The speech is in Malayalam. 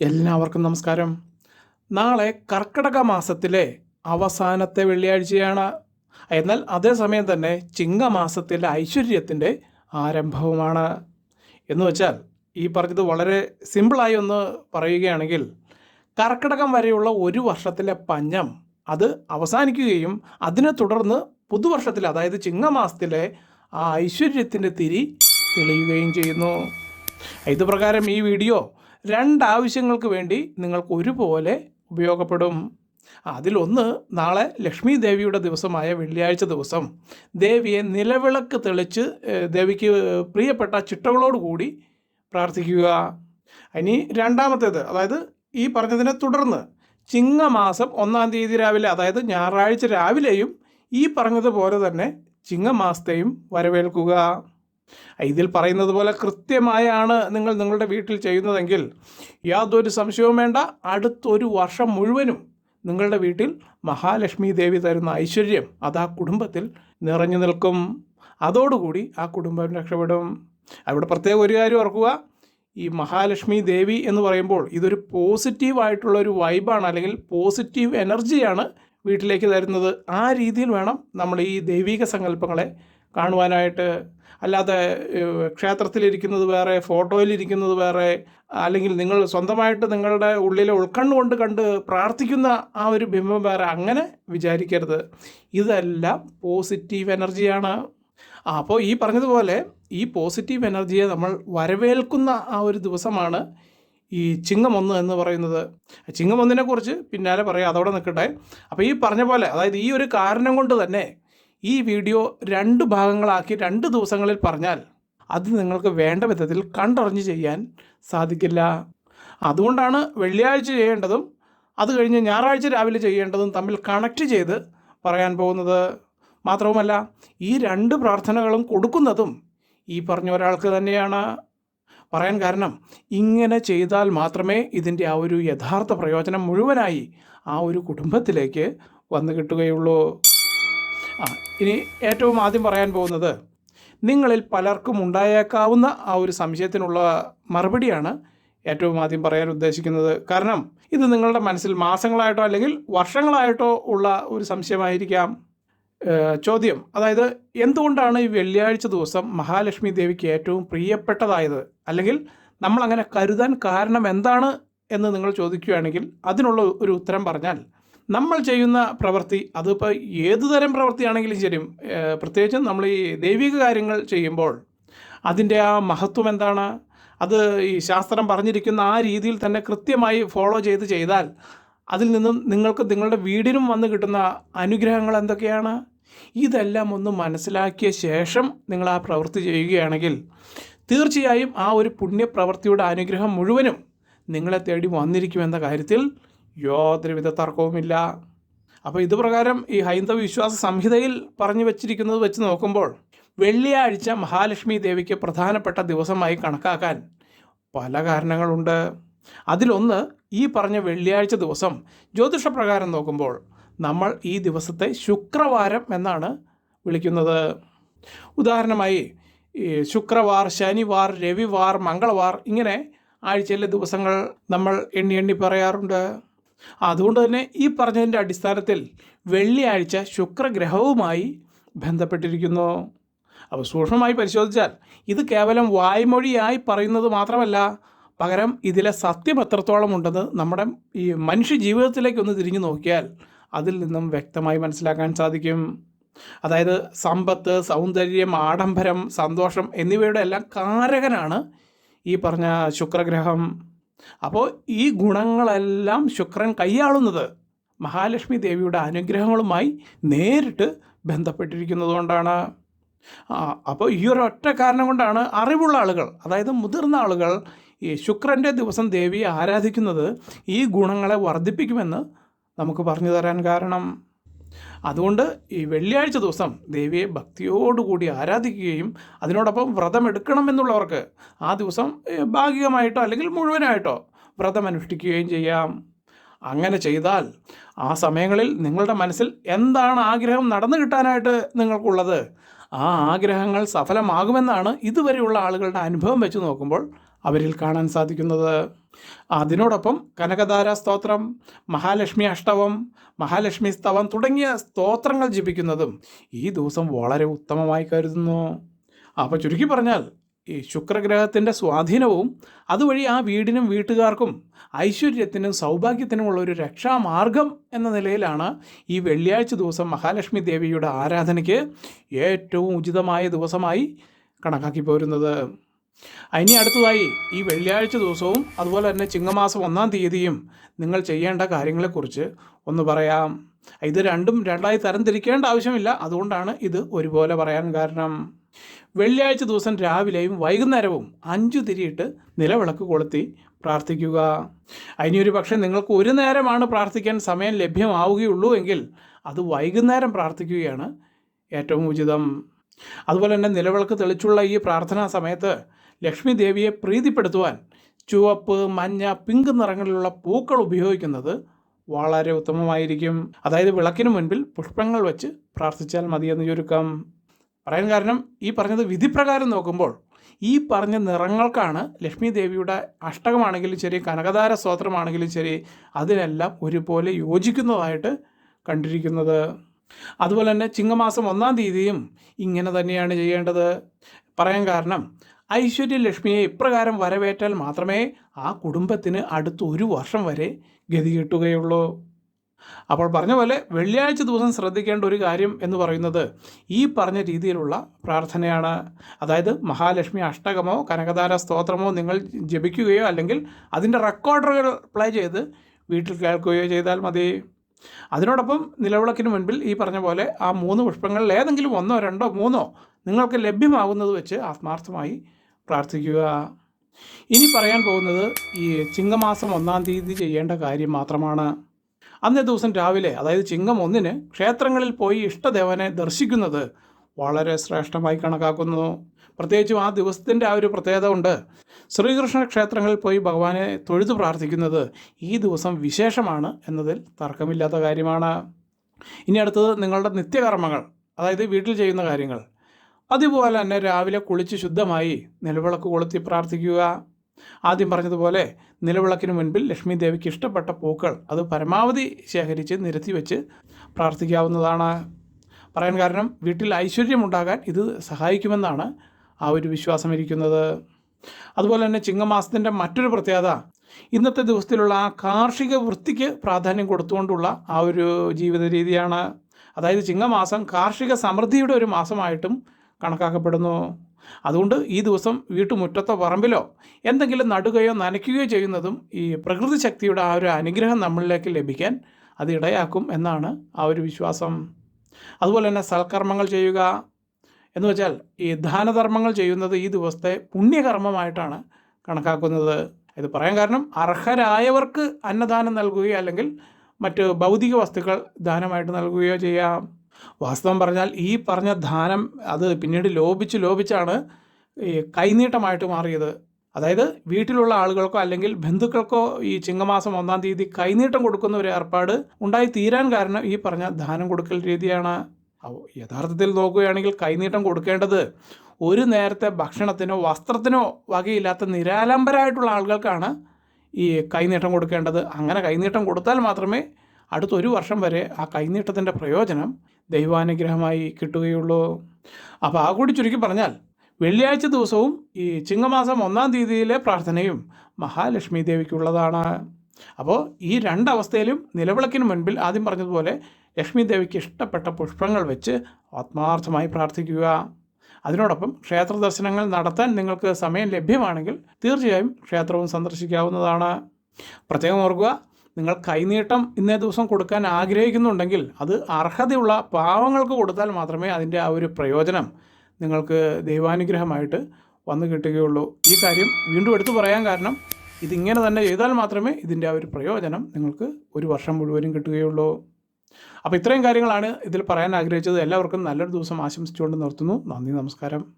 എല്ലാവർക്കും നമസ്കാരം. നാളെ കർക്കിടക മാസത്തിലെ അവസാനത്തെ വെള്ളിയാഴ്ചയാണ്. എന്നാൽ അതേസമയം തന്നെ ചിങ്ങമാസത്തിലെ ഐശ്വര്യത്തിന്റെ ആരംഭവുമാണ്. എന്ന് വെച്ചാൽ ഈ പറഞ്ഞത് വളരെ സിമ്പിളായി ഒന്ന് പറയുകയാണെങ്കിൽ കർക്കിടകം വരെയുള്ള ഒരു വർഷത്തിലെ പഞ്ഞം അത് അവസാനിക്കുകയും അതിനെ തുടർന്ന് പുതുവർഷത്തിലെ അതായത് ചിങ്ങമാസത്തിലെ ആ ഐശ്വര്യത്തിന്റെ തിരി തെളിയുകയും ചെയ്യുന്നു. ഇത് പ്രകാരം ഈ വീഡിയോ രണ്ട് ആവശ്യങ്ങൾക്ക് വേണ്ടി നിങ്ങൾക്ക് ഒരുപോലെ ഉപയോഗപ്പെടും. അതിലൊന്ന് നാളെ ലക്ഷ്മി ദേവിയുടെ ദിവസമായ വെള്ളിയാഴ്ച ദിവസം. ദേവിയെ നിലവിളക്ക് തെളിച്ച് ദേവിക്ക് പ്രിയപ്പെട്ട ചിട്ടകളോടുകൂടി പ്രാർത്ഥിക്കുക. ഇനി രണ്ടാമത്തേത് അതായത് ഈ പറഞ്ഞതിനെ തുടർന്ന് ചിങ്ങമാസം ഒന്നാം തീയതി രാവിലെ അതായത് ഞായറാഴ്ച രാവിലെയും ഈ പറഞ്ഞതുപോലെ തന്നെ ചിങ്ങമാസത്തെയും വരവേൽക്കുക. ഇതിൽ പറയുന്നത് പോലെ കൃത്യമായാണ് നിങ്ങൾ നിങ്ങളുടെ വീട്ടിൽ ചെയ്യുന്നതെങ്കിൽ യാതൊരു സംശയവും വേണ്ട. അടുത്തൊരു വർഷം മുഴുവനും നിങ്ങളുടെ വീട്ടിൽ മഹാലക്ഷ്മി ദേവി തരുന്ന ഐശ്വര്യം അത് ആ കുടുംബത്തിൽ നിറഞ്ഞു നിൽക്കും. അതോടുകൂടി ആ കുടുംബം രക്ഷപ്പെടും. അവിടെ പ്രത്യേകം ഒരു കാര്യം ഓർക്കുക. ഈ മഹാലക്ഷ്മി ദേവി എന്ന് പറയുമ്പോൾ ഇതൊരു പോസിറ്റീവായിട്ടുള്ള ഒരു വൈബാണ് അല്ലെങ്കിൽ പോസിറ്റീവ് എനർജിയാണ് വീട്ടിലേക്ക് തരുന്നത്. ആ രീതിയിൽ വേണം നമ്മൾ ഈ ദൈവിക സങ്കല്പങ്ങളെ കാണുവാനായിട്ട്. അല്ലാതെ ക്ഷേത്രത്തിലിരിക്കുന്നത് വേറെ ഫോട്ടോയിലിരിക്കുന്നത് വേറെ അല്ലെങ്കിൽ നിങ്ങൾ സ്വന്തമായിട്ട് നിങ്ങളുടെ ഉള്ളിലെ ഉൾക്കണ്ണുകൊണ്ട് കണ്ട് പ്രാർത്ഥിക്കുന്ന ആ ഒരു ബിംബം വേറെ അങ്ങനെ വിചാരിക്കരുത്. ഇതെല്ലാം പോസിറ്റീവ് എനർജിയാണ്. അപ്പോൾ ഈ പറഞ്ഞതുപോലെ ഈ പോസിറ്റീവ് എനർജിയെ നമ്മൾ വരവേൽക്കുന്ന ആ ഒരു ദിവസമാണ് ഈ ചിങ്ങമൊന്ന് എന്ന് പറയുന്നത്. ചിങ്ങം ഒന്നിനെ കുറിച്ച് പിന്നാലെ പറയാം അതവിടെ നിൽക്കട്ടെ. അപ്പോൾ ഈ പറഞ്ഞ പോലെ അതായത് ഈ ഒരു കാരണം കൊണ്ട് തന്നെ ഈ വീഡിയോ രണ്ട് ഭാഗങ്ങളാക്കി രണ്ട് ദിവസങ്ങളിൽ പറഞ്ഞാൽ അത് നിങ്ങൾക്ക് വേണ്ട വിധത്തിൽ കണ്ടറിഞ്ഞ് ചെയ്യാൻ സാധിക്കില്ല. അതുകൊണ്ടാണ് വെള്ളിയാഴ്ച ചെയ്യേണ്ടതും അത് കഴിഞ്ഞ് ഞായറാഴ്ച രാവിലെ ചെയ്യേണ്ടതും തമ്മിൽ കണക്റ്റ് ചെയ്ത് പറയാൻ പോകുന്നത്. മാത്രവുമല്ല ഈ രണ്ട് പ്രാർത്ഥനകളും കൊടുക്കുന്നതും ഈ പറഞ്ഞ ഒരാൾക്ക് തന്നെയാണ്. പറയാൻ കാരണം ഇങ്ങനെ ചെയ്താൽ മാത്രമേ ഇതിന്റെ ആ ഒരു യഥാർത്ഥ പ്രയോജനം മുഴുവനായി ആ ഒരു കുടുംബത്തിലേക്ക് വന്നു കിട്ടുകയുള്ളൂ. ആ ഇനി ഏറ്റവും ആദ്യം പറയാൻ പോകുന്നത് നിങ്ങളിൽ പലർക്കും ഉണ്ടായേക്കാവുന്ന ആ ഒരു സംശയത്തിനുള്ള മറുപടിയാണ് ഏറ്റവും ആദ്യം പറയാൻ ഉദ്ദേശിക്കുന്നത്. കാരണം ഇത് നിങ്ങളുടെ മനസ്സിൽ മാസങ്ങളായിട്ടോ അല്ലെങ്കിൽ വർഷങ്ങളായിട്ടോ ഉള്ള ഒരു സംശയമായിരിക്കാം. ചോദ്യം. അതായത് എന്തുകൊണ്ടാണ് ഈ വെള്ളിയാഴ്ച ദിവസം മഹാലക്ഷ്മി ദേവിക്ക് ഏറ്റവും പ്രിയപ്പെട്ടതായത്? അല്ലെങ്കിൽ നമ്മൾ അങ്ങനെ കരുതാൻ കാരണം എന്താണ് എന്ന് നിങ്ങൾ ചോദിക്കുകയാണെങ്കിൽ അതിനുള്ള ഒരു ഉത്തരം പറഞ്ഞാൽ നമ്മൾ ചെയ്യുന്ന പ്രവൃത്തി അതിപ്പോൾ ഏതു തരം പ്രവൃത്തിയാണെങ്കിലും ശരി പ്രത്യേകിച്ചും നമ്മൾ ഈ ദൈവിക കാര്യങ്ങൾ ചെയ്യുമ്പോൾ അതിന്റെ ആ മഹത്വം എന്താണ്? അത് ഈ ശാസ്ത്രം പറഞ്ഞിരിക്കുന്ന ആ രീതിയിൽ തന്നെ കൃത്യമായി ഫോളോ ചെയ്ത് ചെയ്താൽ അതിൽ നിന്നും നിങ്ങൾക്ക് നിങ്ങളുടെ വീടിനും വന്ന് കിട്ടുന്ന അനുഗ്രഹങ്ങൾ എന്തൊക്കെയാണ്? ഇതെല്ലാം ഒന്ന് മനസ്സിലാക്കിയ ശേഷം നിങ്ങൾ ആ പ്രവൃത്തി ചെയ്യുകയാണെങ്കിൽ തീർച്ചയായും ആ ഒരു പുണ്യപ്രവൃത്തിയുടെ അനുഗ്രഹം മുഴുവനും നിങ്ങളെ തേടി വന്നിരിക്കുമെന്ന കാര്യത്തിൽ യാതൊരുവിധ തർക്കവുമില്ല. അപ്പോൾ ഇതുപ്രകാരം ഈ ഹൈന്ദവ വിശ്വാസ സംഹിതയിൽ പറഞ്ഞു വെച്ചിരിക്കുന്നത് വെച്ച് നോക്കുമ്പോൾ വെള്ളിയാഴ്ച മഹാലക്ഷ്മി ദേവിക്ക് പ്രധാനപ്പെട്ട ദിവസമായി കണക്കാക്കാൻ പല കാരണങ്ങളുണ്ട്. അതിലൊന്ന് ഈ പറഞ്ഞ വെള്ളിയാഴ്ച ദിവസം ജ്യോതിഷപ്രകാരം നോക്കുമ്പോൾ നമ്മൾ ഈ ദിവസത്തെ ശുക്രവാരം എന്നാണ് വിളിക്കുന്നത്. ഉദാഹരണമായി ശുക്രവാർ ശനിവാർ രവിവാർ മംഗളവാർ ഇങ്ങനെ ആഴ്ചയിലെ ദിവസങ്ങൾ നമ്മൾ എണ്ണി എണ്ണി പറയാറുണ്ട്. അതുകൊണ്ട് തന്നെ ഈ പറഞ്ഞതിന്റെ അടിസ്ഥാനത്തിൽ വെള്ളിയാഴ്ച ശുക്രഗ്രഹവുമായി ബന്ധപ്പെട്ടിരിക്കുന്നു. അപ്പോൾ സൂക്ഷ്മമായി പരിശോധിച്ചാൽ ഇത് കേവലം വായ്മൊഴിയായി പറയുന്നത് മാത്രമല്ല പകരം ഇതിലെ സത്യം എത്രത്തോളം ഉണ്ടെന്ന് നമ്മുടെ ഈ മനുഷ്യ ജീവിതത്തിലേക്ക് ഒന്ന് തിരിഞ്ഞു നോക്കിയാൽ അതിൽ നിന്നും വ്യക്തമായി മനസ്സിലാക്കാൻ സാധിക്കും. അതായത് സമ്പത്ത് സൗന്ദര്യം ആഡംബരം സന്തോഷം എന്നിവയുടെ എല്ലാം കാരകനാണ് ഈ പറഞ്ഞ ശുക്രഗ്രഹം. അപ്പോൾ ഈ ഗുണങ്ങളെല്ലാം ശുക്രൻ കൈയാളുന്നത് മഹാലക്ഷ്മി ദേവിയുടെ അനുഗ്രഹങ്ങളുമായി നേരിട്ട് ബന്ധപ്പെട്ടിരിക്കുന്നതുകൊണ്ടാണ്. അപ്പോൾ ഈ ഒരു ഒറ്റ കാരണം കൊണ്ടാണ് അറിവുള്ള ആളുകൾ അതായത് മുതിർന്ന ആളുകൾ ഈ ശുക്രന്റെ ദിവസം ദേവിയെ ആരാധിക്കുന്നത് ഈ ഗുണങ്ങളെ വർദ്ധിപ്പിക്കുമെന്ന് നമുക്ക് പറഞ്ഞു തരാൻ കാരണം. അതുകൊണ്ട് ഈ വെള്ളിയാഴ്ച ദിവസം ദേവിയെ ഭക്തിയോടുകൂടി ആരാധിക്കുകയും അതിനോടൊപ്പം വ്രതം എടുക്കണമെന്നുള്ളവർക്ക് ആ ദിവസം ഭാഗികമായിട്ടോ അല്ലെങ്കിൽ മുഴുവനായിട്ടോ വ്രതം അനുഷ്ഠിക്കുകയും ചെയ്യാം. അങ്ങനെ ചെയ്താൽ ആ സമയങ്ങളിൽ നിങ്ങളുടെ മനസ്സിൽ എന്താണ് ആഗ്രഹം നടന്നു കിട്ടാനായിട്ട് നിങ്ങൾക്കുള്ളത്? ആ ആഗ്രഹങ്ങൾ സഫലമാകുമെന്നാണ് ഇതുവരെയുള്ള ആളുകളുടെ അനുഭവം വെച്ച് നോക്കുമ്പോൾ അവരിൽ കാണാൻ സാധിക്കുന്നത്. അതിനോടൊപ്പം കനകധാര സ്തോത്രം മഹാലക്ഷ്മി അഷ്ടവം മഹാലക്ഷ്മി സ്തവം തുടങ്ങിയ സ്തോത്രങ്ങൾ ജപിക്കുന്നതും ഈ ദിവസം വളരെ ഉത്തമമായി കരുതുന്നു. അപ്പോൾ ചുരുക്കി പറഞ്ഞാൽ ഈ ശുക്രഗ്രഹത്തിന്റെ സ്വാധീനവും അതുവഴി ആ വീടിനും വീട്ടുകാർക്കും ഐശ്വര്യത്തിനും സൗഭാഗ്യത്തിനുമുള്ള ഒരു രക്ഷാമാർഗം എന്ന നിലയിലാണ് ഈ വെള്ളിയാഴ്ച ദിവസം മഹാലക്ഷ്മി ദേവിയുടെ ആരാധനയ്ക്ക് ഏറ്റവും ഉചിതമായ ദിവസമായി കണക്കാക്കി പോരുന്നത്. ഇനി അടുത്തതായി ഈ വെള്ളിയാഴ്ച ദിവസവും അതുപോലെ തന്നെ ചിങ്ങമാസം ഒന്നാം തീയതിയും നിങ്ങൾ ചെയ്യേണ്ട കാര്യങ്ങളെക്കുറിച്ച് ഒന്ന് പറയാം. ഇത് രണ്ടും രണ്ടായി തരംതിരിക്കേണ്ട ആവശ്യമില്ല. അതുകൊണ്ടാണ് ഇത് ഒരുപോലെ പറയാൻ കാരണം. വെള്ളിയാഴ്ച ദിവസം രാവിലെയും വൈകുന്നേരവും അഞ്ചു തിരിയിട്ട് നിലവിളക്ക് കൊളുത്തി പ്രാർത്ഥിക്കുക. അതിനൊരു പക്ഷേ നിങ്ങൾക്ക് ഒരു നേരമാണ് പ്രാർത്ഥിക്കാൻ സമയം ലഭ്യമാവുകയുള്ളൂ എങ്കിൽ അത് വൈകുന്നേരം പ്രാർത്ഥിക്കുകയാണ് ഏറ്റവും ഉചിതം. അതുപോലെ തന്നെ നിലവിളക്ക് തെളിച്ചുള്ള ഈ പ്രാർത്ഥനാ സമയത്ത് ലക്ഷ്മി ദേവിയെ പ്രീതിപ്പെടുത്തുവാൻ ചുവപ്പ് മഞ്ഞ പിങ്ക് നിറങ്ങളിലുള്ള പൂക്കൾ ഉപയോഗിക്കുന്നത് വളരെ ഉത്തമമായിരിക്കും. അതായത് വിളക്കിന് മുൻപിൽ പുഷ്പങ്ങൾ വെച്ച് പ്രാർത്ഥിച്ചാൽ മതിയെന്ന് ചുരുക്കം പറയാൻ കാരണം ഈ പറഞ്ഞത് വിധിപ്രകാരം നോക്കുമ്പോൾ ഈ പറഞ്ഞ നിറങ്ങൾക്കാണ് ലക്ഷ്മി ദേവിയുടെ അഷ്ടകമാണെങ്കിലും ശരി കനകധാര സ്തോത്രമാണെങ്കിലും ശരി അതിനെല്ലാം ഒരുപോലെ യോജിക്കുന്നതായിട്ട് കണ്ടിരിക്കുന്നത്. അതുപോലെ തന്നെ ചിങ്ങമാസം ഒന്നാം തീയതിയും ഇങ്ങനെ തന്നെയാണ് ചെയ്യേണ്ടത്. പറയാൻ കാരണം ഐശ്വര്യലക്ഷ്മിയെ ഇപ്രകാരം വരവേറ്റാൽ മാത്രമേ ആ കുടുംബത്തിന് അടുത്ത ഒരു വർഷം വരെ ഗതി കിട്ടുകയുള്ളൂ. അപ്പോൾ പറഞ്ഞ പോലെ വെള്ളിയാഴ്ച ദിവസം ശ്രദ്ധിക്കേണ്ട ഒരു കാര്യം എന്ന് പറയുന്നത് ഈ പറഞ്ഞ രീതിയിലുള്ള പ്രാർത്ഥനയാണ്. അതായത് മഹാലക്ഷ്മി അഷ്ടകമോ കനകധാര സ്തോത്രമോ നിങ്ങൾ ജപിക്കുകയോ അല്ലെങ്കിൽ അതിന്റെ റെക്കോർഡറുകൾ പ്ലേ ചെയ്ത് വീട്ടിൽ കേൾക്കുകയോ ചെയ്താൽ മതി. അതിനോടൊപ്പം നിലവിളക്കിന് മുൻപിൽ ഈ പറഞ്ഞ പോലെ ആ മൂന്ന് പുഷ്പങ്ങളിൽ ഏതെങ്കിലും ഒന്നോ രണ്ടോ മൂന്നോ നിങ്ങൾക്ക് ലഭ്യമാകുന്നത് വെച്ച് ആത്മാർത്ഥമായി പ്രാർത്ഥിക്കുക. ഇനി പറയാൻ പോകുന്നത് ഈ ചിങ്ങമാസം ഒന്നാം തീയതി ചെയ്യേണ്ട കാര്യം മാത്രമാണ്. അന്നേ ദിവസം രാവിലെ അതായത് ചിങ്ങം ഒന്നിന് ക്ഷേത്രങ്ങളിൽ പോയി ഇഷ്ടദേവനെ ദർശിക്കുന്നത് വളരെ ശ്രേഷ്ഠമായി കണക്കാക്കുന്നു. പ്രത്യേകിച്ചും ആ ദിവസത്തിന്റെ ആ ഒരു പ്രത്യേകത ഉണ്ട് ശ്രീകൃഷ്ണ ക്ഷേത്രങ്ങളിൽ പോയി ഭഗവാനെ തൊഴുതു പ്രാർത്ഥിക്കുന്നത് ഈ ദിവസം വിശേഷമാണ് എന്നതിൽ തർക്കമില്ലാത്ത കാര്യമാണ്. ഇനി അടുത്തത് നിങ്ങളുടെ നിത്യകർമ്മങ്ങൾ അതായത് വീട്ടിൽ ചെയ്യുന്ന കാര്യങ്ങൾ. അതുപോലെ തന്നെ രാവിലെ കുളിച്ച് ശുദ്ധമായി നിലവിളക്ക് കൊളുത്തി പ്രാർത്ഥിക്കുക. ആദ്യം പറഞ്ഞതുപോലെ നിലവിളക്കിന് മുൻപിൽ ലക്ഷ്മി ദേവിക്ക് ഇഷ്ടപ്പെട്ട പൂക്കൾ അത് പരമാവധി ശേഖരിച്ച് നിരത്തി വെച്ച് പ്രാർത്ഥിക്കാവുന്നതാണ്. പറയാൻ കാരണം വീട്ടിൽ ഐശ്വര്യമുണ്ടാകാൻ ഇത് സഹായിക്കുമെന്നാണ് ആ ഒരു വിശ്വാസം ഇരിക്കുന്നത് അതുപോലെ തന്നെ ചിങ്ങമാസത്തിന്റെ മറ്റൊരു പ്രത്യേകത ഇന്നത്തെ ദിവസത്തിലുള്ള ആ കാർഷിക വൃത്തിക്ക് പ്രാധാന്യം കൊടുത്തുകൊണ്ടുള്ള ആ ഒരു ജീവിത രീതിയാണ് അതായത് ചിങ്ങമാസം കാർഷിക സമൃദ്ധിയുടെ ഒരു മാസമായിട്ടും കണക്കാക്കപ്പെടുന്നു. അതുകൊണ്ട് ഈ ദിവസം വീട്ടുമുറ്റത്തോ പറമ്പിലോ എന്തെങ്കിലും നടുകയോ നനയ്ക്കുകയോ ചെയ്യുന്നതും ഈ പ്രകൃതി ശക്തിയുടെ ആ ഒരു അനുഗ്രഹം നമ്മളിലേക്ക് ലഭിക്കാൻ അത് ഇടയാക്കും എന്നാണ് ആ ഒരു വിശ്വാസം. അതുപോലെ തന്നെ സൽക്കർമ്മങ്ങൾ ചെയ്യുക എന്ന് വെച്ചാൽ ഈ ദാനധർമ്മങ്ങൾ ചെയ്യുന്നത് ഈ ദിവസത്തെ പുണ്യകർമ്മമായിട്ടാണ് കണക്കാക്കുന്നത്. ഇത് പറയാൻ കാരണം അർഹരായവർക്ക് അന്നദാനം നൽകുകയോ അല്ലെങ്കിൽ മറ്റ് ഭൗതിക വസ്തുക്കൾ ദാനമായിട്ട് നൽകുകയോ ചെയ്യാം. വാസ്തവം പറഞ്ഞാൽ ഈ പറഞ്ഞ ധാനം അത് പിന്നീട് ലോപിച്ച് ലോപിച്ചാണ് കൈനീട്ടമായിട്ട് മാറിയത്. അതായത് വീട്ടിലുള്ള ആളുകൾക്കോ അല്ലെങ്കിൽ ബന്ധുക്കൾക്കോ ഈ ചിങ്ങമാസം ഒന്നാം തീയതി കൈനീട്ടം കൊടുക്കുന്ന ഒരു ഏർപ്പാട് ഉണ്ടായി തീരാൻ കാരണം ഈ പറഞ്ഞ ധാനം കൊടുക്കൽ രീതിയാണ്. യഥാർത്ഥത്തിൽ നോക്കുകയാണെങ്കിൽ കൈനീട്ടം കൊടുക്കേണ്ടത് ഒരു നേരത്തെ ഭക്ഷണത്തിനോ വസ്ത്രത്തിനോ വകയില്ലാത്ത നിരാലംബരായിട്ടുള്ള ആളുകൾക്കാണ് ഈ കൈനീട്ടം കൊടുക്കേണ്ടത്. അങ്ങനെ കൈനീട്ടം കൊടുത്താൽ മാത്രമേ അടുത്ത ഒരു വർഷം വരെ ആ കൈനീട്ടത്തിന്റെ പ്രയോജനം ദൈവാനുഗ്രഹമായി കിട്ടുകയുള്ളൂ. അപ്പോൾ ആ കൂടി ചുരുക്കി പറഞ്ഞാൽ വെള്ളിയാഴ്ച ദിവസവും ഈ ചിങ്ങമാസം ഒന്നാം തീയതിയിലെ പ്രാർത്ഥനയും മഹാലക്ഷ്മി ദേവിക്കുള്ളതാണ്. അപ്പോൾ ഈ രണ്ടവസ്ഥയിലും നിലവിളക്കിന് മുൻപിൽ ആദ്യം പറഞ്ഞതുപോലെ ലക്ഷ്മി ദേവിക്ക് ഇഷ്ടപ്പെട്ട പുഷ്പങ്ങൾ വെച്ച് ആത്മാർത്ഥമായി പ്രാർത്ഥിക്കുക. അതിനോടൊപ്പം ക്ഷേത്ര ദർശനങ്ങൾ നടത്താൻ നിങ്ങൾക്ക് സമയം ലഭ്യമാണെങ്കിൽ തീർച്ചയായും ക്ഷേത്രവും സന്ദർശിക്കാവുന്നതാണ്. പ്രത്യേകം ഓർക്കുക നിങ്ങൾ കൈനീട്ടം ഇന്നേ ദിവസം കൊടുക്കാൻ ആഗ്രഹിക്കുന്നുണ്ടെങ്കിൽ അത് അർഹതയുള്ള പാവങ്ങൾക്ക് കൊടുത്താൽ മാത്രമേ അതിന്റെ ആ ഒരു പ്രയോജനം നിങ്ങൾക്ക് ദൈവാനുഗ്രഹമായിട്ട് വന്നു കിട്ടുകയുള്ളൂ. ഈ കാര്യം വീണ്ടും എടുത്തു പറയാൻ കാരണം ഇതിങ്ങനെ തന്നെ ചെയ്താൽ മാത്രമേ ഇതിന്റെ ആ ഒരു പ്രയോജനം നിങ്ങൾക്ക് ഒരു വർഷം മുഴുവനും കിട്ടുകയുള്ളൂ. അപ്പോൾ ഇത്രയും കാര്യങ്ങളാണ് ഇതിൽ പറയാൻ ആഗ്രഹിച്ചത്. എല്ലാവർക്കും നല്ലൊരു ദിവസം ആശംസിച്ചുകൊണ്ട് നിർത്തുന്നു. നന്ദി നമസ്കാരം.